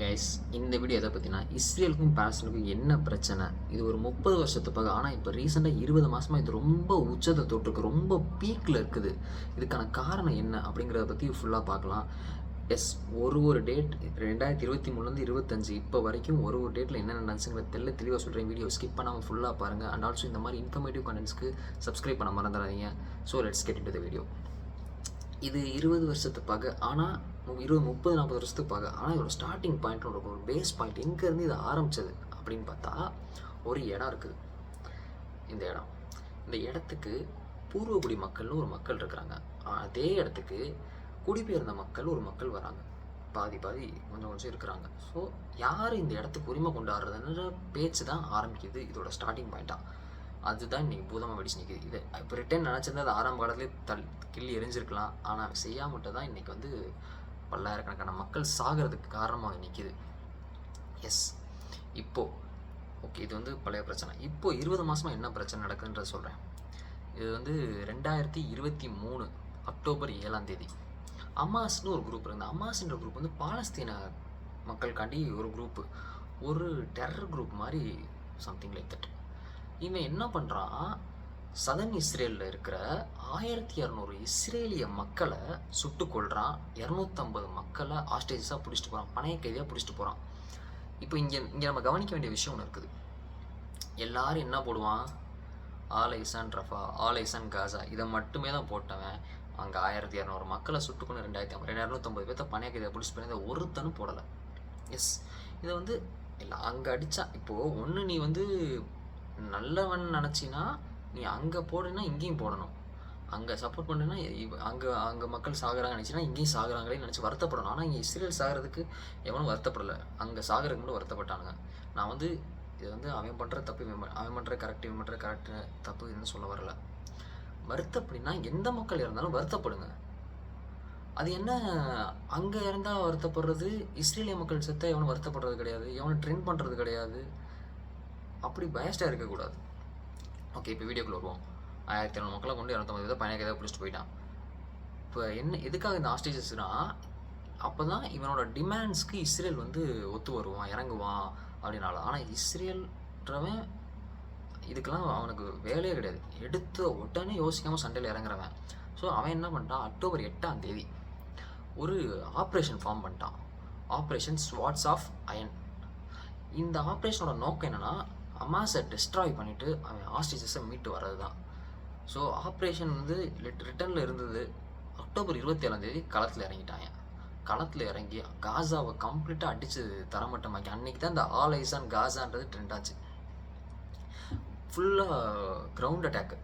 Guys இந்த video எதை பற்றினா இஸ்ரேலுக்கும் பாலஸ்தீனுக்கும் என்ன பிரச்சனை? இது ஒரு முப்பது வருஷத்து பக்கம் ஆனால் இப்போ ரீசெண்டாக இருபது மாதமாக இது ரொம்ப உச்சத்தை தொட்டிருக்கு ரொம்ப பீக்கில் இருக்குது. இதுக்கான காரணம் என்ன அப்படிங்கிறத பற்றி ஃபுல்லாக பார்க்கலாம். எஸ் ஒரு ஒரு டேட் ரெண்டாயிரத்தி இருபத்தி மூணுலேருந்து இருபத்தஞ்சு இப்போ வரைக்கும் ஒரு ஒரு டேட்டில் என்ன நடந்துச்சுங்கிறத தெல்ல தெளிவாக சொல்கிறேன் வீடியோ ஸ்கிப் பண்ணாமல் ஃபுல்லாக பாருங்கள் அண்ட் ஆல்சோ இந்த மாதிரி இன்ஃபர்மேட்டிவ் கண்டென்ட்ஸ்க்கு சப்ஸ்கிரைப் பண்ண மறந்துடாதீங்க. So let's get in the video இது இருபது வருஷத்து பகை ஆனால் இருபது முப்பது நாற்பது வருஷத்துக்கு பார்க்க ஆனால் இதோட ஸ்டார்டிங் பாயிண்ட்னு இருக்கும். ஒரு பேஸ் பாயிண்ட் எங்கேருந்து இது ஆரம்பிச்சது? அப்படின்னு பார்த்தா ஒரு இடம் இருக்குது. இந்த இடம். இந்த இடத்துக்கு பூர்வகுடி மக்கள்னு ஒரு மக்கள் இருக்கிறாங்க. அதே இடத்துக்கு குடிபெயர்ந்த மக்கள் ஒரு மக்கள் வராங்க. பாதி பாதி கொஞ்சம் கொஞ்சம் இருக்கிறாங்க. ஸோ யார் இந்த இடத்துக்கு உரிமை கொண்டாடுறதுன்ற பேச்சு தான் ஆரம்பிக்குது. இதோட ஸ்டார்டிங் பாயிண்ட்டாக அதுதான் இன்றைக்கி பூதமாக வெடிச்சு நிற்குது இது இப்போ ரிட்டன் நினச்சிருந்தா அது ஆரம்ப காலத்துலேயே தல் கிள்ளி எரிஞ்சிருக்கலாம். ஆனால் செய்யாமட்டு தான் இன்றைக்கி வந்து பல்லாயிரக்கணக்கான மக்கள் சாகிறதுக்கு காரணமாக நிற்கிது எஸ் இப்போது ஓகே இது வந்து பழைய பிரச்சனை. இப்போ இருபது மாதமாக என்ன பிரச்சனை நடக்குதுன்றத சொல்கிறேன் இது வந்து ரெண்டாயிரத்தி இருபத்தி மூணு அக்டோபர் ஏழாம் தேதி. அமாஸ்னு ஒரு குரூப் இருந்தது அமாஸ்ன்ற குரூப் வந்து பாலஸ்தீன மக்களுக்காண்டி ஒரு குரூப்பு ஒரு டெரர் குரூப் மாதிரி சம்திங் லைக் தட் இவன் என்ன பண்ணுறான் சதன் இஸ்ரேலில் இருக்கிற ஆயிரத்தி இரநூறு இஸ்ரேலிய மக்களை சுட்டு கொள்கிறான் இரநூத்தம்பது மக்களை ஆஸ்டேஜஸாக பிடிச்சிட்டு போகிறான் பணைய கைதியாக பிடிச்சிட்டு போகிறான் இப்போ இங்கே இங்கே நம்ம கவனிக்க வேண்டிய விஷயம் ஒன்று இருக்குது. எல்லாரும் என்ன போடுவான்? All eyes on Rafah all eyes on Gaza. இதை மட்டுமே தான் போட்டவன். அங்கே ஆயிரத்தி இரநூறு மக்களை சுட்டுக்கொண்டு ரெண்டாயிரத்தி ஐம்பது ரெண்டு இரநூத்தம்பது பேர்த்த பணைய கைதியாக பிடிச்சி பண்ணி ஒருத்தனும் போடலை. எஸ் இதை வந்து இல்லை அங்கே அடித்தா இப்போது ஒன்று நீ வந்து நல்லவன் நினச்சின்னா நீ அங்கே போடுனா இங்கேயும் போடணும். அங்கே சப்போர்ட் பண்ணுன்னா அங்கே அங்கே மக்கள் சாகுறாங்க நினச்சினா இங்கேயும் சாகுறாங்களே நினச்சி வருத்தப்படணும். ஆனால் இங்கே இஸ்ரேல் சாகிறதுக்கு எவனும் வருத்தப்படலை. அங்கே சாகிறதுக்கு மட்டும் வருத்தப்பட்டானுங்க. நான் வந்து இது வந்து அவன் பண்ணுற தப்பு அவன் பண்ணுற கரெக்ட் இவன் பண்ணுற கரெக்ட் தப்பு இதுன்னு சொல்ல வரல. வருத்தப்படினா எந்த மக்கள் இருந்தாலும் வருத்தப்படுங்க. அது என்ன? அங்கே இருந்தால் வருத்தப்படுறது இஸ்ரேலிய மக்கள் செத்த எவனும் வருத்தப்படுறது கிடையாது. எவனும் ட்ரெண்ட் பண்ணுறது கிடையாது. அப்படி பயஸ்டாக இருக்கக்கூடாது. ஓகே இப்போ வீடியோக்குள்ள வருவோம். ஆயிரத்தி இரநூறு மக்களை கொண்டு இரநூத்தம்பது பேர் பையனுக்கு ஏதாவது பிடிச்சிட்டு போயிட்டான். இப்போ என்ன எதுக்காக இந்த ஆஸ்டேஜஸ்னா அப்போ தான் இவனோட டிமாண்ட்ஸ்க்கு இஸ்ரேல் வந்து ஒத்து வருவான் இறங்குவான் அப்படின்னால. ஆனால் இஸ்ரேல்ன்றவன் இதுக்கெல்லாம் அவனுக்கு வேலையே கிடையாது. எடுத்த உடனே யோசிக்காமல் சண்டையில் இறங்குறவன். ஸோ அவன் என்ன பண்ணிட்டான்? அக்டோபர் எட்டாம் தேதி ஒரு ஆப்ரேஷன் ஃபார்ம் பண்ணிட்டான். ஆப்ரேஷன் ஸ்வாட்ஸ் ஆஃப் அயன் இந்த ஆப்ரேஷனோட நோக்கம் என்னென்னா அமாஸை டிஸ்ட்ராய் பண்ணிவிட்டு அவன் ஆஸ்டேஜஸை மீட்டு வர்றது தான் ஸோ ஆப்ரேஷன் வந்து ரிட்டர்னில் இருந்தது அக்டோபர் இருபத்தி ஏழாம் தேதி களத்தில் இறங்கிட்டாங்க. களத்தில் இறங்கி காசாவை கம்ப்ளீட்டாக அடித்து தரமட்டமாக்கி அன்றைக்கி தான் இந்த ஆல் ஐசான் காசான்றது ட்ரெண்ட் ஆச்சு. ஃபுல்லாக கிரவுண்ட் அட்டாக்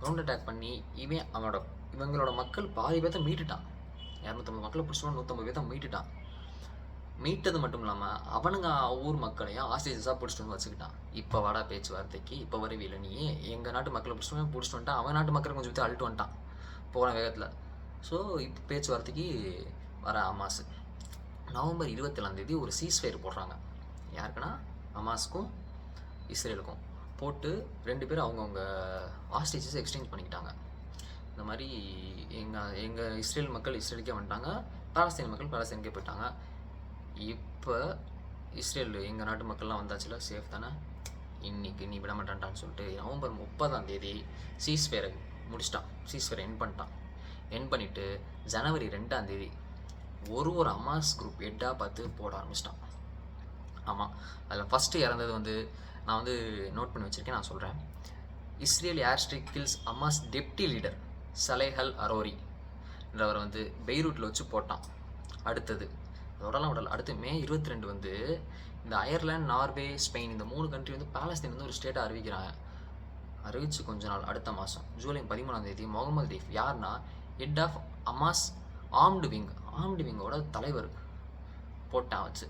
கிரவுண்ட் அட்டாக் பண்ணி இவன் அவனோட இவங்களோட மக்கள் பாதி பேர்த்த மீட்டுட்டான். இரநூத்தம்பது மக்களை பிடிச்சோம் நூற்றம்பது பேர்த்த மீட்டுட்டான். மீட்டது மட்டும் இல்லாமல் அவனுங்க ஊர் மக்களையும் ஆஸ்டேஜஸாக பிடிச்சிட்டு வந்து வச்சுக்கிட்டான். இப்போ வாடா பேச்சுவார்த்தைக்கு இப்போ வருவில்லை நீ எங்கள் நாட்டு மக்களை பிடிச்சிட்டு பிடிச்சிட்டு வந்துட்டான் அவன் நாட்டு மக்களை கொஞ்சம் விட்டு அழுட்டு வந்துட்டான். போன வேகத்தில். ஸோ இப்போ பேச்சுவார்த்தைக்கு வர அமாஸ் நவம்பர் இருபத்தேழாம் தேதி ஒரு சீஸ்ஃபயர் போடுறாங்க. யாருக்குன்னா? அமாஸ்க்கும் இஸ்ரேலுக்கும். போட்டு ரெண்டு பேரும் அவங்கவுங்க ஆஸ்டேஜஸ் எக்ஸ்சேஞ்ச் பண்ணிக்கிட்டாங்க. இந்த மாதிரி எங்கள் எங்கள் இஸ்ரேல் மக்கள் இஸ்ரேலுக்கே வந்துட்டாங்க. பாலஸ்தீன் மக்கள் பாலஸ்தீனுக்கே போயிட்டாங்க. இப்போ இஸ்ரேல் எங்கள் நாட்டு மக்கள்லாம் வந்தாச்சுல சேஃப் தானே? இன்றைக்கி நீ விட மாட்டான்டான்னு சொல்லிட்டு நவம்பர் முப்பதாம் தேதி சீஸ்ஃபேரை முடிச்சிட்டான். சீஸ்வேரை என் பண்ணிட்டான். என் பண்ணிவிட்டு ஜனவரி ரெண்டாம் தேதி ஒரு ஒரு அமாஸ் குரூப் ஹெட்டாக பார்த்து போட ஆரம்பிச்சிட்டான். ஆமாம் அதில் ஃபஸ்ட்டு இறந்தது வந்து நான் வந்து நோட் பண்ணி வச்சுருக்கேன் நான் சொல்கிறேன் Israel airstrike kills Hamas deputy leader Saleh al Arouri. என்றவர் வந்து பெய்ரூட்டில் வச்சு போட்டான். அடுத்தது அதோடலாம் விடல. அடுத்து மே இருபத்தி ரெண்டு வந்து இந்த அயர்லாந்து நார்வே ஸ்பெயின் இந்த மூணு கண்ட்ரி வந்து பாலஸ்தீன் வந்து ஒரு ஸ்டேட்டை அறிவிக்கிறாங்க அறிவிச்சு கொஞ்ச நாள் அடுத்த மாதம் ஜூலை பதிமூணாம் தேதி முகமது ரீஃப் யாருன்னா head of Hamas armed wing armed விங்கோட தலைவர் போட்டான் வச்சு.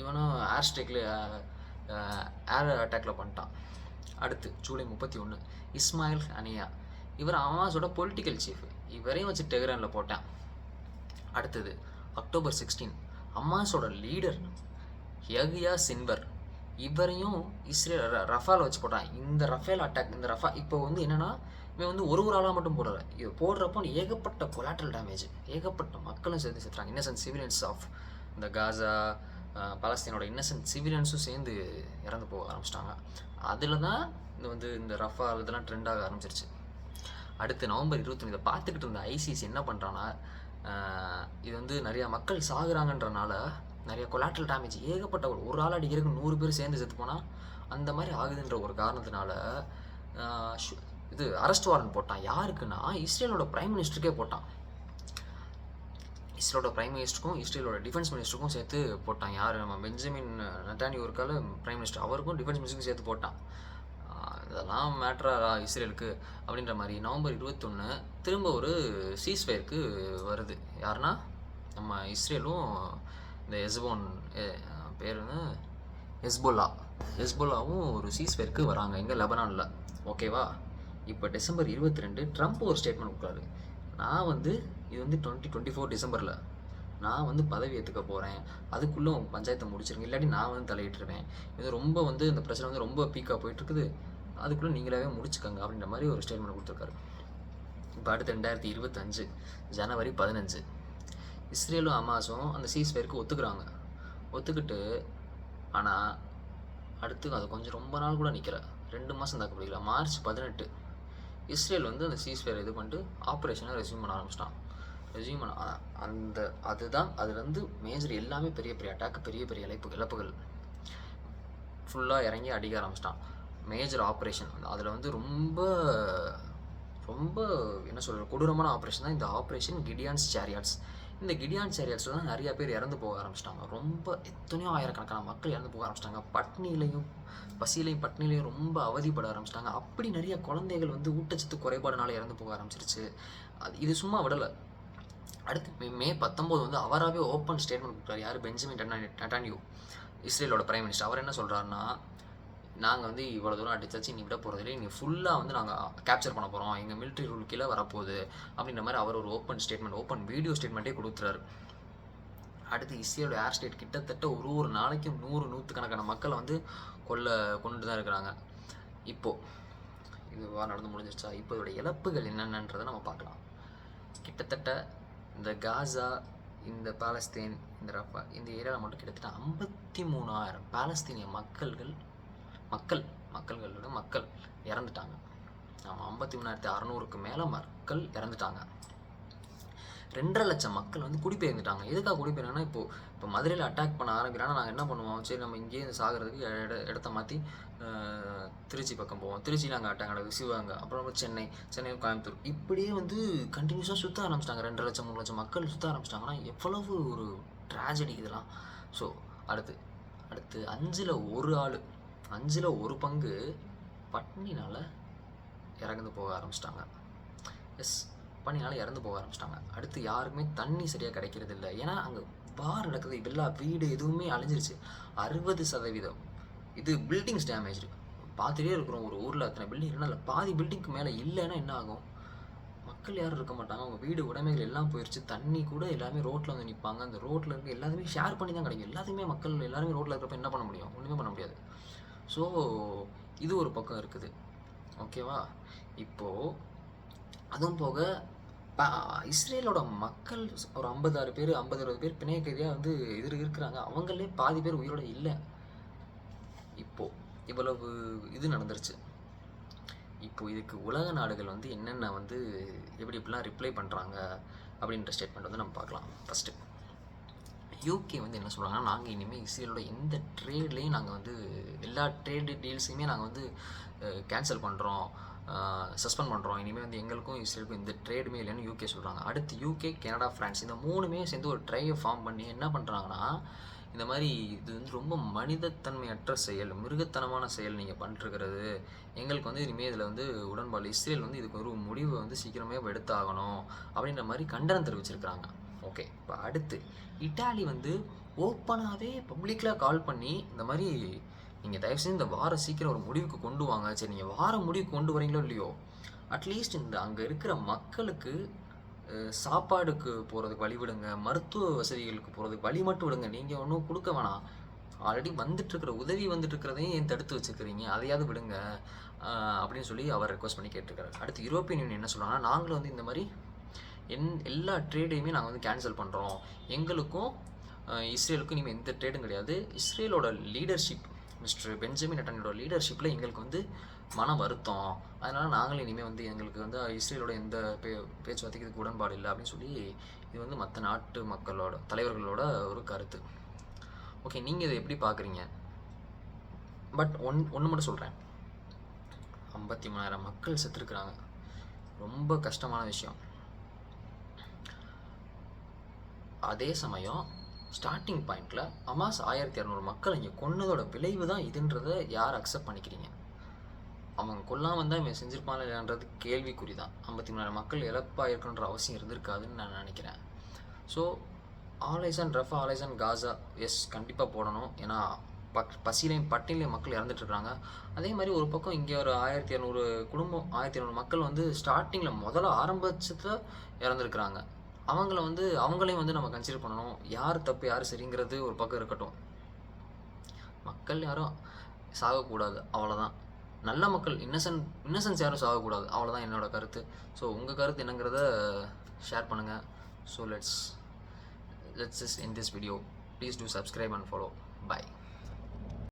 இவனும் ஏர் ஸ்ட்ரைக்கில் ஏர் அட்டாக்ல பண்ணிட்டான். அடுத்து ஜூலை முப்பத்தி ஒன்று இஸ்மாயில் அனியா இவர் அமாஸோட பொலிட்டிக்கல் சீஃப் இவரையும் வச்சு டெஹ்ரானில் போட்டேன். அடுத்தது அக்டோபர் சிக்ஸ்டீன் அம்மாஸோட லீடர் யகியா சின்வர். இவரையும் இஸ்ரேல் ர- ரஃபால் வச்சு போட்டான். இந்த ரஃபேல் அட்டாக் இந்த ரஃபா இப்போ வந்து என்னென்னா இவன் வந்து ஒரு ஒரு ஆளாக மட்டும் போடுற இது போடுறப்போ ஏகப்பட்ட கொலாட்ரல் டேமேஜ் ஏகப்பட்ட மக்களும் சேர்த்து சேர்த்துறாங்க. இன்னசென்ட் சிவிலியன்ஸ் ஆஃப் இந்த காசா பலஸ்தீனோட இன்னசென்ட் சிவிலியன்ஸும் சேர்ந்து இறந்து போக ஆரம்பிச்சிட்டாங்க. அதில் தான் இந்த வந்து இந்த ரஃபா இதெல்லாம் ட்ரெண்ட் ஆக ஆரம்பிச்சிருச்சு. அடுத்து நவம்பர் இருபத்தொன்னு இதை பார்த்துக்கிட்டு இருந்த ஐசிசி என்ன பண்ணுறான்னா இது வந்து நிறையா மக்கள் சாகுறாங்கன்றனால நிறைய கொலாட்ரல் டேமேஜ் ஏகப்பட்ட ஒரு ஒரு ஆள் அடிக்கிறதுக்கு நூறு பேர் சேர்ந்து செத்து போனால் அந்த மாதிரி ஆகுதுன்ற ஒரு காரணத்தினால ஷு- இது அரெஸ்ட் வாரண்ட் போட்டான். யாருக்குன்னா இஸ்ரேலோட பிரைம் மினிஸ்டருக்கே போட்டான். இஸ்ரேலோட பிரைம் மினிஸ்டருக்கும் இஸ்ரேலோட டிஃபென்ஸ் மினிஸ்டருக்கும் சேர்த்து போட்டான். யார்? நம்ம பெஞ்சமின் நட்டானி இருக்கால பிரைம் மினிஸ்டர் அவருக்கும் டிஃபென்ஸ் மினிஸ்டருக்கும் சேர்த்து போட்டான். அதெல்லாம் மேட்ரா இஸ்ரேலுக்கு அப்படின்ற மாதிரி நவம்பர் இருபத்தொன்று திரும்ப ஒரு சீஸ்ஃபயருக்கு வருது. யாருன்னா? நம்ம இஸ்ரேலும் இந்த எஸ்போன் பேர் வந்து ஹெஸ்போல்லா. ஹெஸ்போல்லாவும் ஒரு சீஸ்ஃபயருக்கு வராங்க இங்கே லெபனானில். ஓகேவா இப்போ டிசம்பர் இருபத்தி ரெண்டு ட்ரம்ப் ஒரு ஸ்டேட்மெண்ட் கொடுக்குறாரு. நான் வந்து இது வந்து டுவெண்ட்டி டுவெண்ட்டி ஃபோர் டிசம்பரில். நான் வந்து பதவி ஏற்றுக்க போகிறேன் அதுக்குள்ளே உங்கள் பஞ்சாயத்தை முடிச்சிருங்க. இல்லாட்டி நான் வந்து தலையிட்டுருவேன். இது ரொம்ப வந்து இந்த பிரச்சனை வந்து ரொம்ப பீக்காக போயிட்டுருக்குது. அதுக்குள்ளே நீங்களாவே முடிச்சுக்கோங்க அப்படின்ற மாதிரி ஒரு ஸ்டேட்மெண்ட் கொடுத்துருக்காரு. இப்போ அடுத்து ரெண்டாயிரத்தி இருபத்தஞ்சு ஜனவரி பதினஞ்சு. இஸ்ரேலும் அமாஸும் அந்த சீஸ்ஃபயருக்கு ஒத்துக்கிறாங்க. ஒத்துக்கிட்டு ஆனால் அடுத்து அது கொஞ்சம் ரொம்ப நாள் கூட நிற்கல ரெண்டு மாதம் தாக்க முடியல மார்ச் பதினெட்டு. இஸ்ரேல் வந்து அந்த சீஸ்ஃபயர் இது பண்ணிட்டு ஆப்ரேஷனை ரெஸ்யூம் பண்ண ஆரம்பிச்சிட்டான். ரெஸ்யூம் பண்ண அந்த அதுதான் அதுலேருந்து மேஜர் எல்லாமே பெரிய பெரிய அட்டாக் பெரிய பெரிய இழப்பு இழப்புகள். ஃபுல்லாக இறங்கி அடிக்க ஆரம்பிச்சிட்டான். மேஜர் ஆப்ரேஷன் அதில் வந்து ரொம்ப ரொம்ப என்ன சொல்கிறது கொடூரமான ஆப்ரேஷன் தான் இந்த ஆப்ரேஷன் கிடியான்ஸ் சேரியாட்ஸ் இந்த கிடியான் சேரியாட்ஸில் தான் நிறைய பேர் இறந்து போக ஆரம்பிச்சிட்டாங்க. ரொம்ப எத்தனையோ ஆயிரக்கணக்கான மக்கள் இறந்து போக ஆரம்பிச்சிட்டாங்க. பட்னிலையும் பசியிலையும் பட்னிலையும் ரொம்ப அவதிப்பட ஆரம்பிச்சிட்டாங்க. அப்படி நிறைய குழந்தைகள் வந்து ஊட்டச்சத்து குறைபாடுனால இறந்து போக ஆரம்பிச்சிருச்சு. அது இது சும்மா விடலை. அடுத்து மே மே பத்தொம்போது வந்து அவராகவே ஓப்பன் ஸ்டேட்மெண்ட் கொடுக்குறாரு யார்? பெஞ்சமின் நெட்டானி- இஸ்ரேலோட பிரைம் மினிஸ்டர் அவர் என்ன சொல்கிறாருன்னா நாங்கள் வந்து இவ்வளோ தூரம் அடிச்சாச்சு நீ விட போகிறதில்ல நீங்கள் ஃபுல்லாக வந்து நாங்கள் கேப்சர் பண்ண போகிறோம் எங்கள் மிலிட்ரி ரூல் கீழே வரப்போகுது அப்படின்ற மாதிரி அவர் ஒரு ஓப்பன் ஸ்டேட்மெண்ட் ஓப்பன் வீடியோ ஸ்டேட்மெண்ட்டே கொடுத்துறாரு. அடுத்து இஸ்ரேலோட ஏர் ஸ்டேட் கிட்டத்தட்ட ஒரு ஒரு நாளைக்கும் நூறு நூற்றுக்கணக்கான மக்களை வந்து கொல்ல கொண்டு தான் இருக்கிறாங்க இப்போது இதுவா நடந்து முடிஞ்சிருச்சா? இப்போ இதோட இழப்புகள் என்னென்னன்றதை நம்ம பார்க்கலாம். கிட்டத்தட்ட இந்த காசா இந்த பாலஸ்தீன் இந்த ரஃபா இந்த ஏரியாவில் மட்டும் கிட்டத்தட்ட ஐம்பத்தி மூணாயிரம் பாலஸ்தீனிய மக்கள்கள் மக்கள் மக்கள்களோட மக்கள் இறந்துட்டாங்க. ஆமாம் ஐம்பத்தி மூணாயிரத்தி அறநூறுக்கு மேலே மக்கள் இறந்துட்டாங்க. ரெண்டரை லட்சம் மக்கள் வந்து குடிபெயர்ந்துட்டாங்க. எதுக்காக குடிபெயர்ந்தாங்கன்னா இப்போ இப்போ மதுரையில் அட்டாக் பண்ண ஆரம்பிக்கிறாங்கன்னா நாங்கள் என்ன பண்ணுவோம்? சரி நம்ம இங்கேயே சாகிறதுக்கு இட இடத்த மாற்றி திருச்சி பக்கம் போவோம். திருச்சி நாங்கள் அட்டாக் நடக்குது. சிவகங்கை அப்புறம் சென்னை சென்னை கோயம்புத்தூர். இப்படியே வந்து கண்டினியூஸாக சுற்ற ஆரம்பிச்சிட்டாங்க. ரெண்டரை லட்சம் மூணு லட்சம் மக்கள் சுற்ற ஆரம்பிச்சிட்டாங்கன்னா எவ்வளவு ஒரு ட்ராஜடி இதெல்லாம். ஸோ அடுத்து அடுத்து அஞ்சில் ஒரு ஆள் அஞ்சில் ஒரு பங்கு பட்னினால் இறந்து போக ஆரம்பிச்சிட்டாங்க. எஸ் பனினால இறந்து போக ஆரம்பிச்சிட்டாங்க. அடுத்து யாருக்குமே தண்ணி சரியாக கிடைக்கிறது இல்லை. ஏன்னா அங்கே வார் நடக்குது. எல்லா வீடு எதுவுமே அழிஞ்சிருச்சு. அறுபது சதவீதம். இது பில்டிங்ஸ் டேமேஜ் பார்த்துட்டே இருக்கிறோம். ஒரு ஊரில் அத்தனை பில்டிங் இல்லை பாதி பில்டிங்க்கு மேலே இல்லைன்னா என்ன ஆகும்? மக்கள் யாரும் இருக்க மாட்டாங்க. அவங்க வீடு உடைமைகள் எல்லாம் போயிடுச்சு தண்ணி கூட எல்லாமே ரோட்டில் வந்து நிற்பாங்க அந்த ரோட்டில் இருக்க எல்லாத்தையுமே ஷேர் பண்ணி தான் கிடைக்கும். எல்லாத்தையுமே மக்கள் எல்லாருமே ரோட்டில் இருக்கிறப்ப என்ன பண்ண முடியும்? ஒன்றுமே பண்ண முடியாது. ஸோ இது ஒரு பக்கம் இருக்குது. ஓகேவா இப்போது அதுவும் போக இஸ்ரேலோட மக்கள் ஒரு ஐம்பதாறு பேர் ஐம்பது அறுபது பேர் பிணைய கைதியாக வந்து இது இருக்கிறாங்க அவங்களே பாதி பேர் உயிரோட இல்லை. இப்போது இவ்வளவு இது நடந்துருச்சு. இப்போ இதுக்கு உலக நாடுகள் வந்து என்னென்ன வந்து எப்படி இப்படிலாம் ரிப்ளை பண்ணுறாங்க அப்படின்ற ஸ்டேட்மெண்ட் வந்து நம்ம பார்க்கலாம். ஃபஸ்ட்டு யூகே வந்து என்ன சொல்கிறாங்கன்னா நாங்கள் இனிமேல் இஸ்ரேலோட எந்த ட்ரேட்லேயும் நாங்கள் வந்து எல்லா ட்ரேடு டீல்ஸையுமே நாங்கள் வந்து கேன்சல் பண்ணுறோம் சஸ்பெண்ட் பண்ணுறோம் இனிமேல் வந்து எங்களுக்கும் இஸ்ரேலுக்கும் இந்த ட்ரேடுமே இல்லைன்னு யூகே சொல்கிறாங்க அடுத்து யூகே கனடா ஃப்ரான்ஸ் இந்த மூணுமே சேர்ந்து ஒரு ட்ரையை ஃபார்ம் பண்ணி என்ன பண்ணுறாங்கன்னா இந்த மாதிரி இது வந்து ரொம்ப மனிதத்தன்மையற்ற செயல் மிருகத்தனமான செயல் நீங்கள் பண்ணிட்டுருக்கிறது எங்களுக்கு வந்து இனிமேல் இதில் வந்து உடன்பாடு இஸ்ரேல் வந்து இதுக்கு ஒரு முடிவு வந்து சீக்கிரமே எடுத்தாகணும். அப்படின்ற மாதிரி கண்டனம் தெரிவிச்சிருக்கிறாங்க. ஓகே இப்போ அடுத்து இட்டாலி வந்து ஓப்பனாகவே பப்ளிக்கில் கால் பண்ணி இந்த மாதிரி நீங்கள் தயவு செஞ்சு இந்த வாரம் சீக்கிரம் ஒரு முடிவுக்கு கொண்டு வாங்க. சரி நீங்கள் வாரம் முடிவுக்கு கொண்டு வரீங்களோ இல்லையோ அட்லீஸ்ட் இந்த அங்கே இருக்கிற மக்களுக்கு சாப்பாடுக்கு போகிறதுக்கு வழி விடுங்க மருத்துவ வசதிகளுக்கு போகிறதுக்கு வழி மட்டும் விடுங்க. நீங்கள் ஒன்றும் கொடுக்க வேணாம். ஆல்ரெடி வந்துட்டுருக்கிற உதவி வந்துட்டு இருக்கிறதையும் ஏன் தடுத்து வச்சுக்கிறீங்க? அதையாவது விடுங்க. அப்படின்னு சொல்லி அவர் ரெக்வஸ்ட் பண்ணி கேட்டிருக்காரு. அடுத்து யூரோப்பியன் யூனியன் என்ன சொல்லுவாங்கன்னா நாங்களும் வந்து இந்த மாதிரி என் எல்லா ட்ரேடையுமே நாங்கள் வந்து கேன்சல் பண்ணுறோம் எங்களுக்கும் இஸ்ரேலுக்கும் இனிமேல் எந்த ட்ரேடும் கிடையாது. இஸ்ரேலோட லீடர்ஷிப் மிஸ்டர் பெஞ்சமின் நெட்டனோட லீடர்ஷிப்பில் எங்களுக்கு வந்து மன வருத்தம். அதனால் நாங்களும் இனிமேல் வந்து எங்களுக்கு வந்து இஸ்ரேலோட எந்த பே பேச்சுவார்த்தைக்கு இதுக்கு உடன்பாடு இல்லை அப்படின்னு சொல்லி இது வந்து மற்ற நாட்டு மக்களோட தலைவர்களோட ஒரு கருத்து. ஓகே நீங்கள் இதை எப்படி பார்க்குறீங்க பட் ஒன் ஒன்று மட்டும் சொல்கிறேன் ஐம்பத்தி மூணாயிரம் மக்கள் செத்துருக்குறாங்க. ரொம்ப கஷ்டமான விஷயம். அதே சமயம் ஸ்டார்டிங் பாயிண்டில் அமாஸ் ஆயிரத்தி இரநூறு மக்கள் இங்கே கொன்னதோட விளைவு தான் இதுன்றதை யார் அக்செப்ட் பண்ணிக்கிறீங்க? அவங்க கொல்லாமல் இருந்தால் இவன் செஞ்சிருப்பான் இல்லைன்றது கேள்விக்குறி தான். ஐம்பத்தி மூணாயிரம் மக்கள் இழப்பாக இருக்கணுன்ற அவசியம் இருந்திருக்காதுன்னு நான் நினைக்கிறேன். So all eyes on Rafah all eyes on Gaza yes கண்டிப்பாக போடணும். ஏன்னா பக் பசியிலையும் பட்டினிலையும் மக்கள் இறந்துட்டுருக்காங்க அதே மாதிரி ஒரு பக்கம் இங்கே ஒரு ஆயிரத்தி இரநூறு குடும்பம் ஆயிரத்தி இரநூறு மக்கள் வந்து ஸ்டார்டிங்கில் முதல்ல ஆரம்பத்தில் இறந்துருக்குறாங்க. அவங்கள வந்து அவங்களையும் வந்து நம்ம கன்சிடர் பண்ணணும். யார் தப்பு யார் சரிங்கிறது ஒரு பக்கம் இருக்கட்டும். மக்கள் யாரும் சாகக்கூடாது அவ்வளோதான் நல்ல மக்கள் இன்னசென்ட் இன்னசென்ஸ் யாரும் சாகக்கூடாது அவ்வளோதான் என்னோட கருத்து. ஸோ உங்கள் கருத்து என்னங்கிறத ஷேர் பண்ணுங்கள் so let's let's is in this video please do subscribe and follow bye